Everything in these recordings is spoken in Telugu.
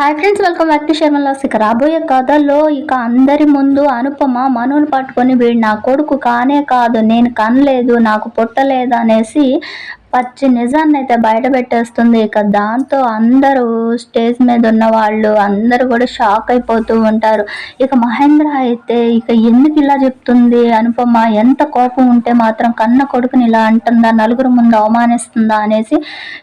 Hi friends welcome back to శర్మలాస్ ఇక రాబోయే కథలో ఇక అందరి ముందు అనుపమ మనుని పట్టుకొని వీడు నా కొడుకు కానే కాదు నేను కనలేదు నాకు పుట్టలేదు అనేసి పచ్చి నిజాన్ని అయితే బయట పెట్టేస్తుంది. ఇక దాంతో అందరూ స్టేజ్ మీద ఉన్న వాళ్ళు అందరూ కూడా షాక్ అయిపోతూ ఉంటారు. ఇక మహేంద్ర అయితే ఇక ఎందుకు ఇలా చెప్తుంది? అనుపమ ఎంత కోపం ఉంటే మాత్రం కన్న కొడుకుని ఇలా అంటుందా? నలుగురు ముందు అవమానిస్తుందా? అనేసి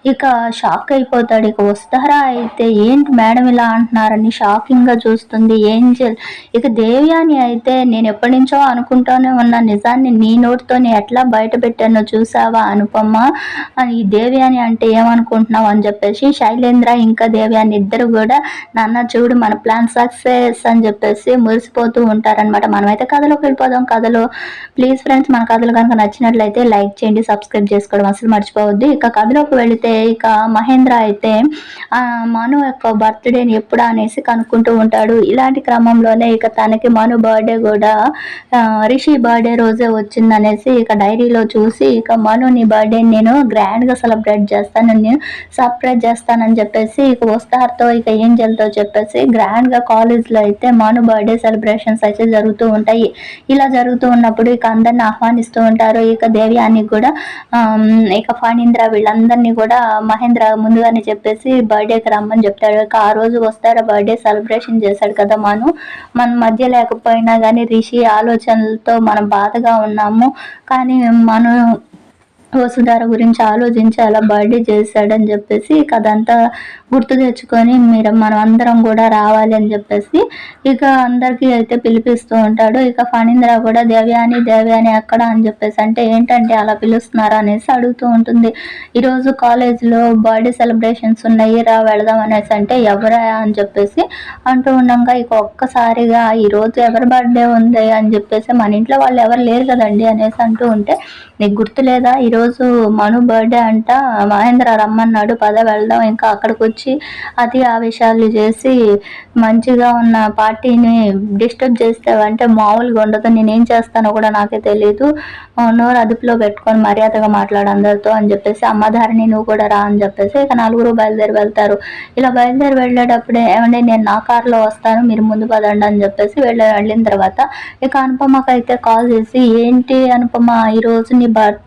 ఇక షాక్ అయిపోతాడు. ఇక వస్తారా అయితే? ఏంటి మేడం ఇలా అంటున్నారని షాకింగ్గా చూస్తుంది ఏంజల్. ఇక దేవ్యాని అయితే నేను ఎప్పటి నుంచో అనుకుంటూనే ఉన్న నిజాన్ని నీ నోటితో ఎట్లా బయట పెట్టానో చూసావా అనుపమ్మ ఈ దేవ్యాని అంటే ఏమనుకుంటున్నావు? అని చెప్పేసి శైలేంద్ర ఇంకా దేవ్యాని ఇద్దరు కూడా నాన్న చూడు మన ప్లాన్ సక్సెస్ అని చెప్పేసి మురిసిపోతూ ఉంటారనమాట మనమైతే కథలోకి వెళ్ళిపోదాం. కథలో ప్లీజ్ ఫ్రెండ్స్ మన కథలు కనుక నచ్చినట్లయితే లైక్ చేయండి సబ్స్క్రైబ్ చేసుకోవడం అసలు మర్చిపోవద్దు. ఇక కథలోకి వెళితే ఇక మహేంద్ర అయితే ఆ, మను యొక్క బర్త్డేని ఎప్పుడా అనేసి కనుక్కుంటూ ఉంటాడు. ఇలాంటి క్రమంలోనే ఇక తనకి మను బర్త్డే కూడా రిషి బర్త్డే రోజే వచ్చిందనేసి ఇక డైరీలో చూసి ఇక మను నీ బర్త్డే నేను గ్రాండ్గా సెలబ్రేట్ చేస్తాను నేను సర్ప్రైజ్ చేస్తానని చెప్పేసి ఇక వస్తారుతో ఇక ఏంజల్తో చెప్పేసి గ్రాండ్గా కాలేజ్లో అయితే మాను బర్త్డే సెలబ్రేషన్స్ అయితే జరుగుతూ ఉంటాయి. ఇలా జరుగుతూ ఉన్నప్పుడు ఇక అందరిని ఆహ్వానిస్తూ ఉంటారు. ఇక దేవ్యానికి కూడా ఇక ఫణీంద్ర వీళ్ళందరినీ కూడా మహేంద్ర ముందుగానే చెప్పేసి బర్త్డేకి రమ్మని చెప్తాడు. ఇక ఆ రోజు వస్తారా బర్త్డే సెలబ్రేషన్ చేశాడు కదా మనం. మన మధ్య లేకపోయినా కానీ రిషి ఆలోచనలతో మనం బాధగా ఉన్నాము. కానీ మనం వసుధార గురించి ఆలోచించి అలా బర్త్డే చేశాడని చెప్పేసి ఇక అదంతా గుర్తు తెచ్చుకొని మీరు మనం అందరం కూడా రావాలి అని చెప్పేసి ఇక అందరికీ అయితే పిలిపిస్తూ ఉంటాడు. ఇక ఫణీంద్ర కూడా దేవ్యాని దేవ్యాని ఎక్కడ అని చెప్పేసి అంటే ఏంటంటే అలా పిలుస్తున్నారా అనేసి అడుగుతూ ఉంటుంది. ఈరోజు కాలేజ్లో బర్త్డే సెలబ్రేషన్స్ ఉన్నాయి రా వెళదాం అనేసి అంటే ఎవరా అని చెప్పేసి అంటూ ఉండగా ఇక ఒక్కసారిగా ఈరోజు ఎవరి బర్త్డే ఉంది అని చెప్పేసి మన ఇంట్లో వాళ్ళు ఎవరు లేరు కదండి అనేసి అంటూ ఉంటే నీకు గుర్తు లేదా ఈరోజు మను బర్త్డే అంట. మహేంద్ర రమ్మన్నాడు. పద వెళ్దాం. ఇంకా అక్కడికి వచ్చి అతి ఆవేశాలు చేసి మంచిగా ఉన్న పార్టీని డిస్టర్బ్ చేస్తావంటే మామూలుగా ఉండదు. నేనేం చేస్తానో కూడా నాకే తెలియదు నోరు అదుపులో పెట్టుకొని మర్యాదగా మాట్లాడు అందరితో అని చెప్పేసి అమ్మధారిని నువ్వు కూడా రా అని చెప్పేసి ఇక నలుగురు బయలుదేరి వెళ్తారు. ఇలా బయలుదేరి వెళ్ళేటప్పుడే ఏమంటే నేను నా కార్లో వస్తాను మీరు ముందు పదండి అని చెప్పేసి వెళ్ళ వెళ్ళిన తర్వాత ఇక అనుపమకి అయితే కాల్ చేసి ఏంటి అనుపమ ఈరోజు నీ బర్త్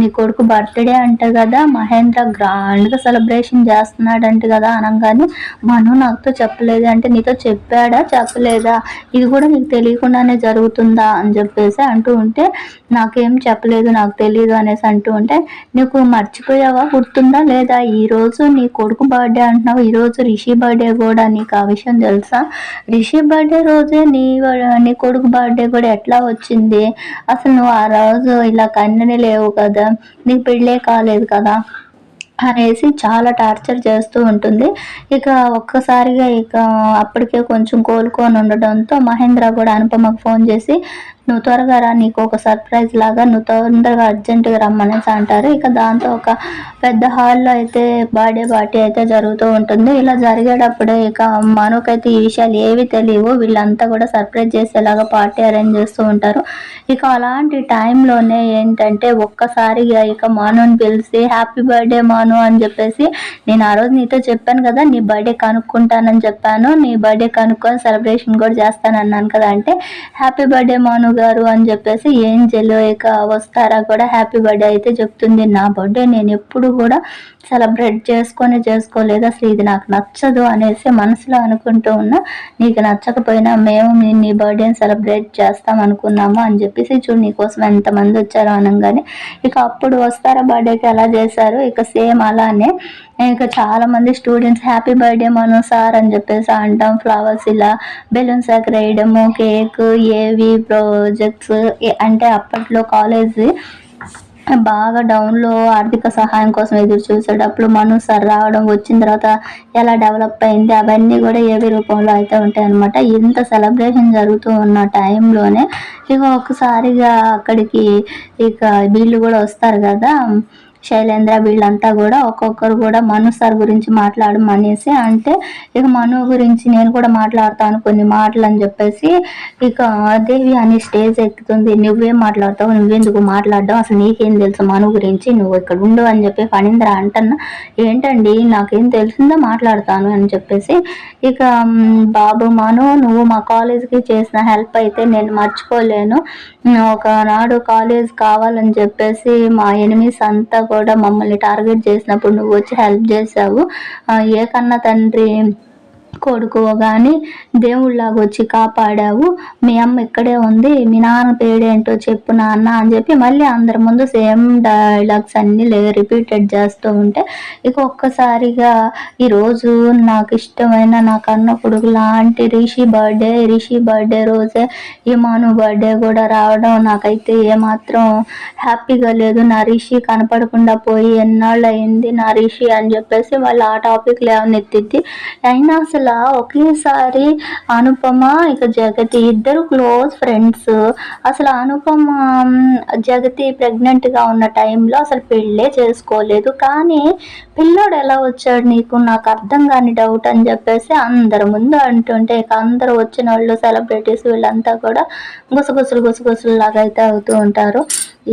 నీ నీ కొడుకు బర్త్డే అంట కదా మహేంద్ర గ్రాండ్గా సెలబ్రేషన్ చేస్తున్నాడంట కదా అనగానే మను నాతో చెప్పలేదు. అంటే నీతో చెప్పాడా? చెప్పలేదా? ఇది కూడా నీకు తెలియకుండానే జరుగుతుందా? అని చెప్పేసి అంటూ ఉంటే నాకేం చెప్పలేదు నాకు తెలియదు అనేసి అంటూ ఉంటే నీకు మర్చిపోయావా? గుర్తుందా లేదా? ఈ రోజు నీ కొడుకు బర్త్డే అంటున్నావు. ఈ రోజు రిషి బర్త్డే కూడా నీకు ఆ విషయం తెలుసా? రిషి బర్త్డే రోజే నీ నీ కొడుకు బర్త్డే కూడా ఎట్లా వచ్చింది? అసలు నువ్వు ఆ రోజు ఇలా కన్ననే లేవు కదా. నీకు పెళ్ళే కాలేదు కదా అనేసి చాలా టార్చర్ చేస్తూ ఉంటుంది. ఇక ఒక్కసారిగా ఇక అప్పటికే కొంచెం కోలుకొని ఉండడంతో మహేంద్ర కూడా అనుపమకు ఫోన్ చేసి నువ్వు త్వరగా రా నీకు ఒక సర్ప్రైజ్ లాగా నువ్వు తొందరగా అర్జెంటుగా రమ్మనేసి అంటారు. ఇక దాంతో ఒక పెద్ద హాల్లో అయితే బర్త్డే పార్టీ అయితే జరుగుతూ ఉంటుంది. ఇలా జరిగేటప్పుడే ఇక మనకైతే ఈ విషయాలు ఏవి తెలియవు. వీళ్ళంతా కూడా సర్ప్రైజ్ చేసేలాగా పార్టీ అరేంజ్ చేస్తూ ఉంటారు. ఇక అలాంటి టైంలోనే ఏంటంటే ఒక్కసారిగా ఇక మానుని పిలిచి హ్యాపీ బర్త్డే మాను అని చెప్పేసి నేను ఆ రోజు నీతో చెప్పాను కదా నీ బర్త్డే కనుక్కుంటానని చెప్పాను. నీ బర్త్డే కనుక్కొని సెలబ్రేషన్ కూడా చేస్తాను అన్నాను కదా అంటే హ్యాపీ బర్త్డే మాను గారు అని చెప్పేసి ఏంజెల్ ఇక వస్తారా కూడా హ్యాపీ బర్త్డే అయితే చెప్తుంది. నా బర్త్డే నేను ఎప్పుడు కూడా సెలబ్రేట్ చేసుకొని చేసుకోలేదు. అసలు ఇది నాకు నచ్చదు అనేసి మనసులో అనుకుంటూ ఉన్నా నీకు నచ్చకపోయినా మేము నీ బర్త్డేని సెలబ్రేట్ చేస్తాం అనుకున్నాము అని చెప్పేసి చూడు నీకోసం ఎంతమంది వచ్చారో అనగానే. ఇక అప్పుడు వస్తారా బర్త్డేకి ఎలా చేశారు? ఇక సేమ్ అలానే ఇక చాలా మంది students happy birthday Manu sir అని చెప్పేసి అంటాం. ఫ్లవర్స్ ఇలా బెలూన్స్ ఎగరేయడము కేక్ ఏవి ప్రాజెక్ట్స్ అంటే అప్పట్లో కాలేజ్ బాగా డౌన్లో ఆర్థిక సహాయం కోసం ఎదురు చూసేటప్పుడు మనం సార్ రావడం వచ్చిన తర్వాత ఎలా డెవలప్ అయింది అవన్నీ కూడా ఏవి రూపంలో అయితే ఉంటాయి అనమాట ఇంత సెలబ్రేషన్ జరుగుతూ ఉన్న టైంలోనే ఇక ఒకసారిగా అక్కడికి ఇక వీళ్ళు కూడా వస్తారు కదా. శైలేంద్ర వీళ్ళంతా కూడా ఒక్కొక్కరు కూడా మను సార్ గురించి మాట్లాడమనేసి అంటే ఇక మను గురించి నేను కూడా మాట్లాడతాను కొన్ని మాటలు అని చెప్పేసి ఇక దేవి అని స్టేజ్ ఎక్కుతుంది నువ్వేం మాట్లాడతావు నువ్వెందుకు మాట్లాడడం అసలు నీకేం తెలుసు మను గురించి నువ్వు ఇక్కడ ఉండు అని చెప్పి ఫణీంద్ర అంటన్నా ఏంటండి నాకేం తెలిసిందో మాట్లాడతాను అని చెప్పేసి ఇక బాబు మను నువ్వు మా కాలేజ్కి చేసిన హెల్ప్ అయితే నేను మర్చిపోలేను. ఒకనాడు కాలేజ్ కావాలని చెప్పేసి మా ఎనిమిస్ అంతా కూడా కూడా మమ్మల్ని టార్గెట్ చేసినప్పుడు నువ్వు వచ్చి హెల్ప్ చేసావు. ఏ కన్నా తండ్రి కొడుకోగాని కానీ దేవుళ్ళలాగా వచ్చి కాపాడావు. మీ అమ్మ ఇక్కడే ఉంది మీ నాన్న పేడేంటో చెప్పు నాన్న అని చెప్పి మళ్ళీ అందరి ముందు సేమ్ డైలాగ్స్ అన్ని రిపీటెడ్ చేస్తూ ఉంటే ఇక ఒక్కసారిగా ఈరోజు నాకు ఇష్టమైన నా కన్న కొడుకు లాంటి రిషి బర్త్డే రిషి బర్త్డే రోజే ఈ మాను బర్త్డే కూడా రావడం నాకైతే ఏమాత్రం హ్యాపీగా లేదు. నా రిషి కనపడకుండా పోయి ఎన్నాళ్ళు అయింది నా రిషి అని చెప్పేసి వాళ్ళు ఆ టాపిక్ లేవనెత్తిద్ది అయినా అసలు ఒకేసారి అనుపమ ఇక జగతి ఇద్దరు క్లోజ్ ఫ్రెండ్స్. అసలు అనుపమ జగతి ప్రెగ్నెంట్గా ఉన్న టైంలో అసలు పెళ్ళే చేసుకోలేదు. కానీ పిల్లోడు ఎలా వచ్చాడు నీకు? నాకు అర్థం కాని డౌట్ అని చెప్పేసి అందరి ముందు అంటుంటే ఇక అందరూ వచ్చిన వాళ్ళు సెలబ్రిటీస్ వీళ్ళంతా కూడా గుసగుసలు గుసగుసలు లాగా అయితే అవుతూ ఉంటారు.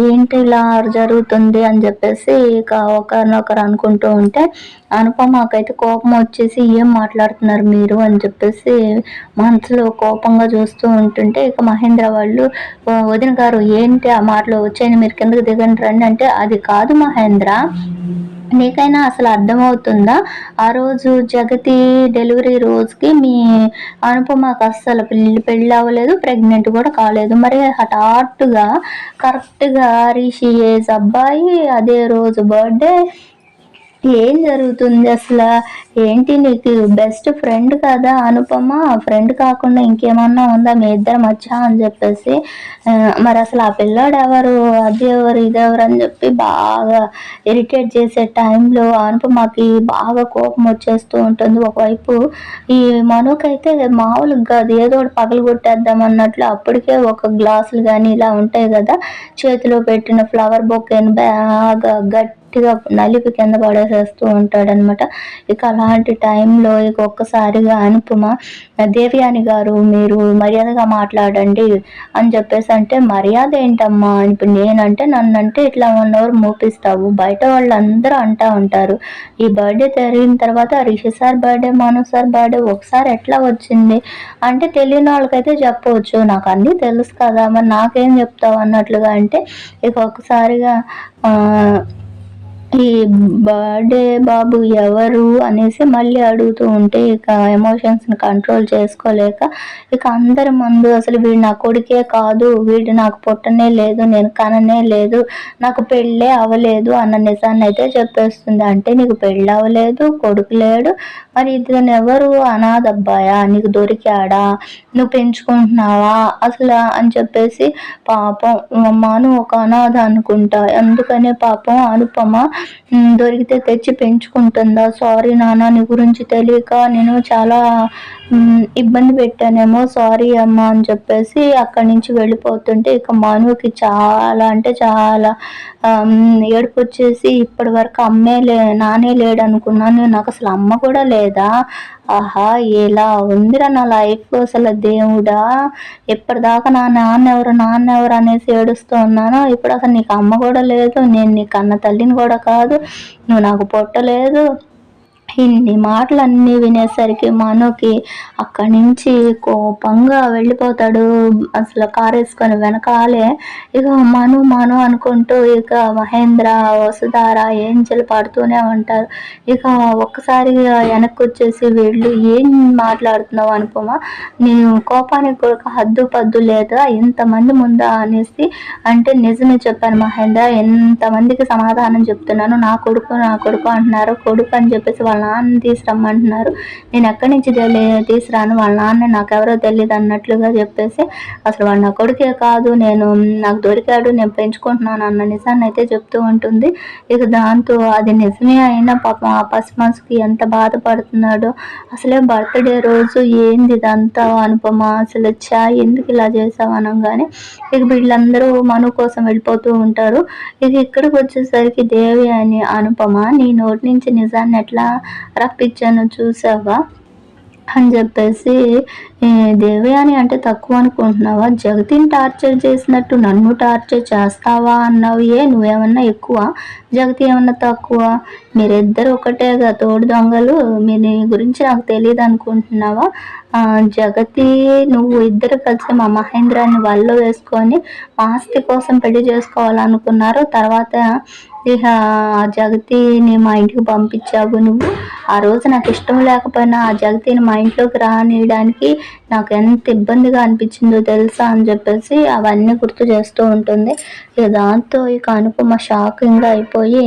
ఏంటి ఇలా జరుగుతుంది అని చెప్పేసి ఇక ఒకరినొకరు అనుకుంటూ ఉంటే అనుపమకైతే కోపం వచ్చేసి ఏం మాట్లాడుతున్నారు మీరు అని చెప్పేసి మనసులో కోపంగా చూస్తూ ఉంటుంటే ఇక మహేంద్ర వాళ్ళు వదిన గారు ఏంటి ఆ మాటలో వచ్చాయని మీరు కిందకి దిగండి రండి అంటే అది కాదు మహేంద్ర నీకైనా అసలు అర్థమవుతుందా? ఆ రోజు జగతి డెలివరీ రోజుకి మీ అనుపమకు అస్సలు పెళ్ళి పెళ్ళి అవ్వలేదు ప్రెగ్నెంట్ కూడా కాలేదు. మరి హఠాత్తుగా కరెక్ట్గా రిషి ఏజ్ అబ్బాయి అదే రోజు బర్త్డే ఏం జరుగుతుంది అసలు? ఏంటి నీకు? బెస్ట్ ఫ్రెండ్ కదా అనుపమ? ఫ్రెండ్ కాకుండా ఇంకేమన్నా ఉందా? మీ ఇద్దరు మచ్చా అని చెప్పేసి మరి అసలు ఆ పిల్లాడు ఎవరు? అది ఎవరు? ఇదెవరు అని చెప్పి బాగా ఇరిటేట్ చేసే టైంలో అనుపమకి బాగా కోపం వచ్చేస్తూ ఉంటుంది. ఒకవైపు ఈ మనోకైతే మామూలుగా కాదు. ఏదో ఒకటి పగలు కొట్టేద్దాం అన్నట్లు అప్పటికే ఒక గ్లాసులు కానీ ఇలా ఉంటాయి కదా. చేతిలో పెట్టిన ఫ్లవర్ బొక్కేని బాగా గట్టి గట్టిగా నలిపి కింద పడేసేస్తూ ఉంటాడనమాట. ఇక అలాంటి టైంలో ఇక ఒక్కసారిగా అనుపమ దేవ్యాని గారు మీరు మర్యాదగా మాట్లాడండి అని చెప్పేసి అంటే మర్యాద ఏంటమ్మా? ఇప్పుడు నేనంటే నన్నంటే ఇట్లా వన్ అవర్ మూపిస్తావు. బయట వాళ్ళందరూ అంటా ఉంటారు. ఈ బర్త్డే జరిగిన తర్వాత Rishi sir birthday Manu sir birthday ఒకసారి ఎట్లా వచ్చింది? అంటే తెలియని వాళ్ళకైతే చెప్పవచ్చు. నాకు అన్నీ తెలుసు కదా మరి నాకేం చెప్తావు? అన్నట్లుగా అంటే ఇక ఒకసారిగా ఆ, ఈ బర్త్డే బాబు ఎవరు? అనేసి మళ్ళీ అడుగుతూ ఉంటే ఇక ఎమోషన్స్ని కంట్రోల్ చేసుకోలేక ఇక అందరి ముందు అసలు వీడు నా కొడుకే కాదు వీడు నాకు పుట్టనే లేదు నేను కననే లేదు నాకు పెళ్ళే అవ్వలేదు అన్న నిజాన్ని అయితే చెప్పేస్తుంది. అంటే నీకు పెళ్ళి అవ్వలేదు కొడుకు లేడు మరి ఇతను ఎవరు? అనాథ అబ్బాయా నీకు దొరికాడా? నువ్వు పెంచుకుంటున్నావా? అసలు అని చెప్పేసి పాపం అమ్మను ఒక అనాథ అనుకుంటా. అందుకనే పాపం అనుపమ దొరికితే తెచ్చి పెంచుకుంటుందా? సారీ నాన్న నీ గురించి తెలియక నేను చాలా ఇబ్బంది పెట్టానేమో. సారీ అమ్మ అని చెప్పేసి అక్కడి నుంచి వెళ్ళిపోతుంటే ఇక మనుకి చాలా అంటే చాలా ఏడుపు వచ్చేసి ఇప్పటి వరకు అమ్మే లే నానే లేడు అనుకున్నాను నాకు అసలు అమ్మ కూడా లేదు ఆహా ఎలా ఉందిరా నా లైఫ్ అసలు దేవుడా? ఎప్పటిదాకా నా నాన్న ఎవరు నాన్న ఎవరు అనేసి ఏడుస్తూ ఉన్నాను ఇప్పుడు అసలు నీకు అమ్మ కూడా లేదు నేను నీ కన్న తల్లిని కూడా కాదు నువ్వు నాకు పొట్టలేదు ఇన్ని మాటలన్నీ వినేసరికి మనోకి అక్కడి నుంచి కోపంగా వెళ్ళిపోతాడు. అసలు కారు వేసుకొని వెనకాలే ఇక మను మను అనుకుంటూ ఇక మహేంద్ర వసుధార ఏంజలు పడుతూనే ఉంటారు. ఇక ఒక్కసారిగా వెనక్కి వచ్చేసి వీళ్ళు ఏం మాట్లాడుతున్నావు అనుకోమా నేను కోపానికి కూడా హద్దు పద్దు లేదా? ఇంతమంది ముందా అనేసి అంటే నిజమే చెప్పాను మహేంద్ర. ఎంతమందికి సమాధానం చెప్తున్నాను. నా కొడుకు నా కొడుకు అంటున్నారు. కొడుకు అని చెప్పేసి వాళ్ళ నాన్న తీసురమ్మంటున్నారు. నేను ఎక్కడి నుంచి తెలి తీసురాను? వాళ్ళ నాన్న నాకెవరో తెలియదు అన్నట్లుగా చెప్పేసి అసలు వాడు నా కొడుకే కాదు నేను నాకు దొరికాడు నేను పెంచుకుంటున్నాను అన్న నిజాన్ని అయితే చెప్తూ ఉంటుంది. ఇక దాంతో అది నిజమే అయినా పాపం ఆ పసిమన్సుకి ఎంత బాధపడుతున్నాడో అసలే బర్త్డే రోజు ఏంది ఇదంతా అనుపమ అసలు చా ఎందుకు ఇలా చేసావు అనగానే ఇక వీళ్ళందరూ మను కోసం వెళ్ళిపోతూ ఉంటారు. ఇక ఇక్కడికి వచ్చేసరికి దేవి అని అనుపమ నీ నోటి నుంచి నిజాన్ని ఎట్లా రప్పించాను చూసావా? అని చెప్పేసి దేవయాని అంటే తక్కువ అనుకుంటున్నావా? జగతిని టార్చర్ చేసినట్టు నన్ను టార్చర్ చేస్తావా అన్నావు? ఏ నువ్వేమన్నా ఎక్కువ? జగతి ఏమన్నా తక్కువ? మీరిద్దరు ఒకటేగా తోడు దొంగలు? మీ గురించి నాకు తెలియదు అనుకుంటున్నావా? జగతి నువ్వు ఇద్దరు కలిసి మా మహేంద్రాన్ని వల్ల వేసుకొని ఆస్తి కోసం పెళ్ళి చేసుకోవాలనుకున్నారు. తర్వాత ఇక ఆ జగతిని మా ఇంటికి పంపించావు నువ్వు. ఆ రోజు నాకు ఇష్టం లేకపోయినా ఆ జగతిని మా ఇంట్లోకి రానియడానికి నాకు ఎంత ఇబ్బందిగా అనిపించిందో తెలుసా అని చెప్పేసి అవన్నీ గుర్తు చేస్తూ ఉంటుంది. ఇక దాంతో ఇక అనుపమ షాకింగ్గా అయిపోయి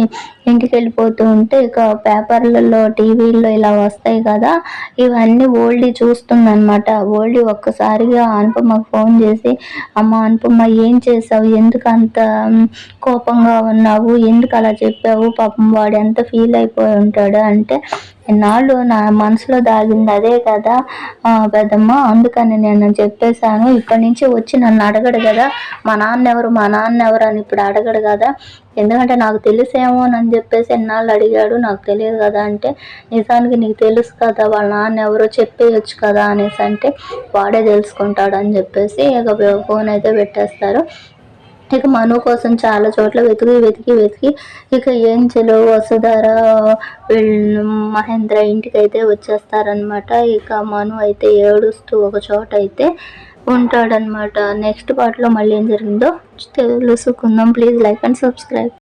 ఇంటికి వెళ్ళిపోతూ ఉంటే ఇక పేపర్లలో టీవీల్లో ఇలా వస్తాయి కదా. ఇవన్నీ ఓల్డీ చూస్తుందన్నమాట. ఓల్డీ ఒక్కసారిగా అనుపమకు ఫోన్ చేసి అమ్మ అనుపమ ఏం చేసావు? ఎందుకు అంత కోపంగా ఉన్నావు? ఎందుకు అలా చెప్పావు? పాపం వాడు ఎంత ఫీల్ అయిపోయి ఉంటాడు? అంటే ఇన్నాళ్ళు నా మనసులో దాగింది అదే కదా పెద్దమ్మ? అందుకని నేను చెప్పేశాను. ఇక్కడి నుంచి వచ్చి నన్ను అడగడు కదా. మా నాన్న ఎవరు? మా నాన్న ఎవరు అని ఇప్పుడు అడగడు కదా. ఎందుకంటే నాకు తెలుసేమో అని చెప్పేసి ఎన్నాళ్ళు అడిగాడు. నాకు తెలియదు కదా అంటే నిజానికి నీకు తెలుసు కదా వాళ్ళ నాన్న ఎవరో చెప్పేయచ్చు కదా అనేసి అంటే వాడే తెలుసుకుంటాడు అని చెప్పేసి ఇక ఫోన్ అయితే పెట్టేస్తారు. ఇక మను కోసం చాలా చోట్ల వెతికి వెతికి వెతికి ఇక ఏంచెలు వసుధార వీళ్ళు మహేంద్ర ఇంటికి అయితే వచ్చేస్తారనమాట ఇక మను అయితే ఏడుస్తూ ఒక చోట అయితే ఉంటాడనమాట నెక్స్ట్ పార్ట్లో మళ్ళీ ఏం జరిగిందో తెలుసుకుందాం. Please like and subscribe.